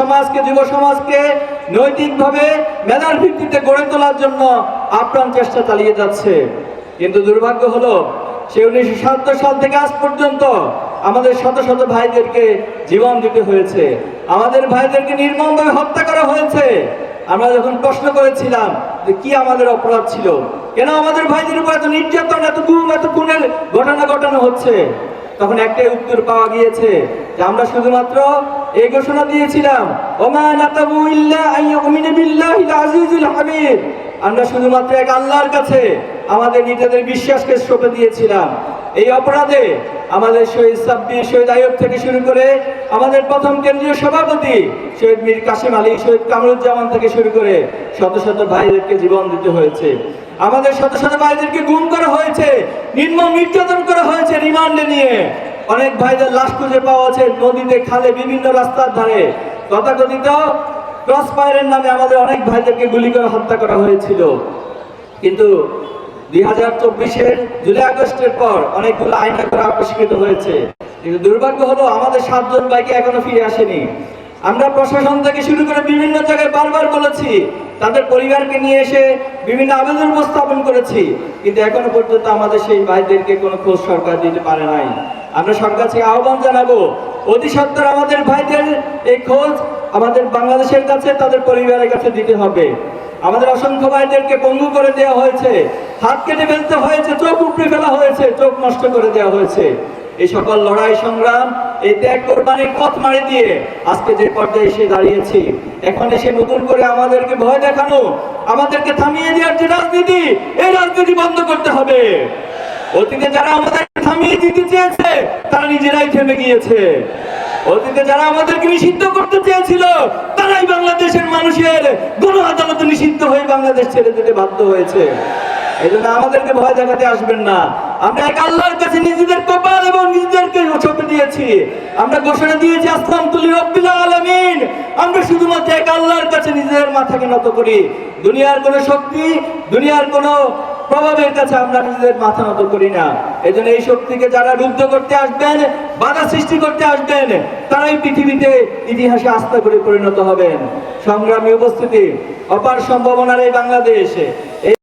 সমাজকে, যুব সমাজকে নৈতিকভাবে মেধার ভিত্তিতে গড়ে তোলার জন্য আপ্রাণ চেষ্টা চালিয়ে যাচ্ছে। কিন্তু দুর্ভাগ্য হলো, সে উনিশশো সাতাত্তর সাল থেকে আজ পর্যন্ত আমাদের শত শত ভাইদেরকে জীবন দিতে হয়েছে। আমাদের ভাইদেরকে নির্মমভাবে হত্যা করা হয়েছে। আমরা যখন প্রশ্ন করেছিলাম যে কি আমাদের অপরাধ ছিল, কেন আমাদের ভাইদের উপর এত নির্যাতন, এত গুম, এত খুনের ঘটনা ঘটানো হচ্ছে, তখন একটাই উত্তর পাওয়া গিয়েছে যে আমরা শুধুমাত্র এই ঘোষণা দিয়েছিলাম। আমরা শুধুমাত্র এক আল্লাহর কাছে আমাদের নিজেদের বিশ্বাসকে সঁপে দিয়েছিলাম। এই অপরাধে আমাদের শহীদ সাব্বির শহীদ আয়ব থেকে শুরু করে আমাদের প্রথম কেন্দ্রীয় সভাপতি শহীদ মীর কাসিম আলী, শহীদ কামরুজ্জামান থেকে শুরু করে শত শত ভাইদেরকে জীবন দিতে হয়েছে। আমাদের শত শত ভাইদেরকে গুম করা হয়েছে, নির্মম নির্যাতন করা হয়েছে রিমান্ডে নিয়ে। অনেক ভাইদের লাশ খুঁজে পাওয়া আছে নদীতে, খালে, বিভিন্ন রাস্তার ধারে। তথাকথিত ক্রস ফায়ারের নামে আমাদের অনেক ভাইদেরকে গুলি করে হত্যা করা হয়েছিল। কিন্তু দুই হাজার চব্বিশের জুলাই আগস্টের পর অনেকগুলো আইন করে আবিষ্কৃত হয়েছে। কিন্তু দুর্ভাগ্য হলো আমাদের সাতজন ভাইকে এখনও ফিরে আসেনি। আমরা প্রশাসন থেকে শুরু করে বিভিন্ন জায়গায় বারবার বলেছি, তাদের পরিবারকে নিয়ে এসে বিভিন্ন আবেদন উপস্থাপন করেছি। কিন্তু এখনও পর্যন্ত আমাদের সেই ভাইদেরকে কোনো খোঁজ সরকার দিতে পারে নাই। আমরা সরকার থেকে আহ্বান জানাব অতি সত্তর আমাদের ভাইদের এই খোঁজ আমাদের বাংলাদেশের কাছে, তাদের পরিবারের কাছে দিতে হবে। আমাদের অসংখ্য ভাইদেরকে পঙ্গু করে দেওয়া হয়েছে, হাত কেটে ফেলতে হয়েছে, চোখ উপড়ে ফেলা হয়েছে, চোখ নষ্ট করে দেওয়া হয়েছে। এই সকল লড়াই সংগ্রাম, এই ত্যাগ কোরবানির পথ মারি দিয়ে আজকে যে পর্যায়ে এসে দাঁড়িয়েছি, এখন এসে নতুন করে আমাদেরকে ভয় দেখানো, আমাদেরকে থামিয়ে দেওয়ার যে রাজনীতি, এই রাজনীতি বন্ধ করতে হবে। অতীতে যারা আমাদের থামিয়ে দিতে চেয়েছে, তারা নিজেরাই থেমে গিয়েছে। অতীতে যারা আমাদেরকে নিষিদ্ধ করতে চেয়েছিল, তারাই বাংলাদেশের মানুষের গণ আদালতে নিষিদ্ধ হয়ে বাংলাদেশ ছেড়ে যেতে বাধ্য হয়েছে। এই জন্য আমাদেরকে ভয় দেখাতে আসবেন না। আমরা এক আল্লাহর কাছে নিজেদের কপাল এবং নিজেদেরকে ছপে দিয়েছি। আমরা ঘোষণা দিয়েছি আসলাম তুলি রব্বিল আলামিন। আমরা শুধুমাত্র এক আল্লাহর কাছে নিজেদের মাথাকে নত করি। দুনিয়ার কোনো শক্তি, দুনিয়ার কোনো প্রভাবের কাছে আমরা নিজেদের মাথা নত করি না। এই জন্য এই শক্তিকে যারা রুদ্ধ করতে আসবেন, বাধা সৃষ্টি করতে আসবেন, তারাই পৃথিবীতে ইতিহাসে আস্থা করে পরিণত হবেন। সংগ্রামী উপস্থিতি, অপার সম্ভাবনার এই বাংলাদেশে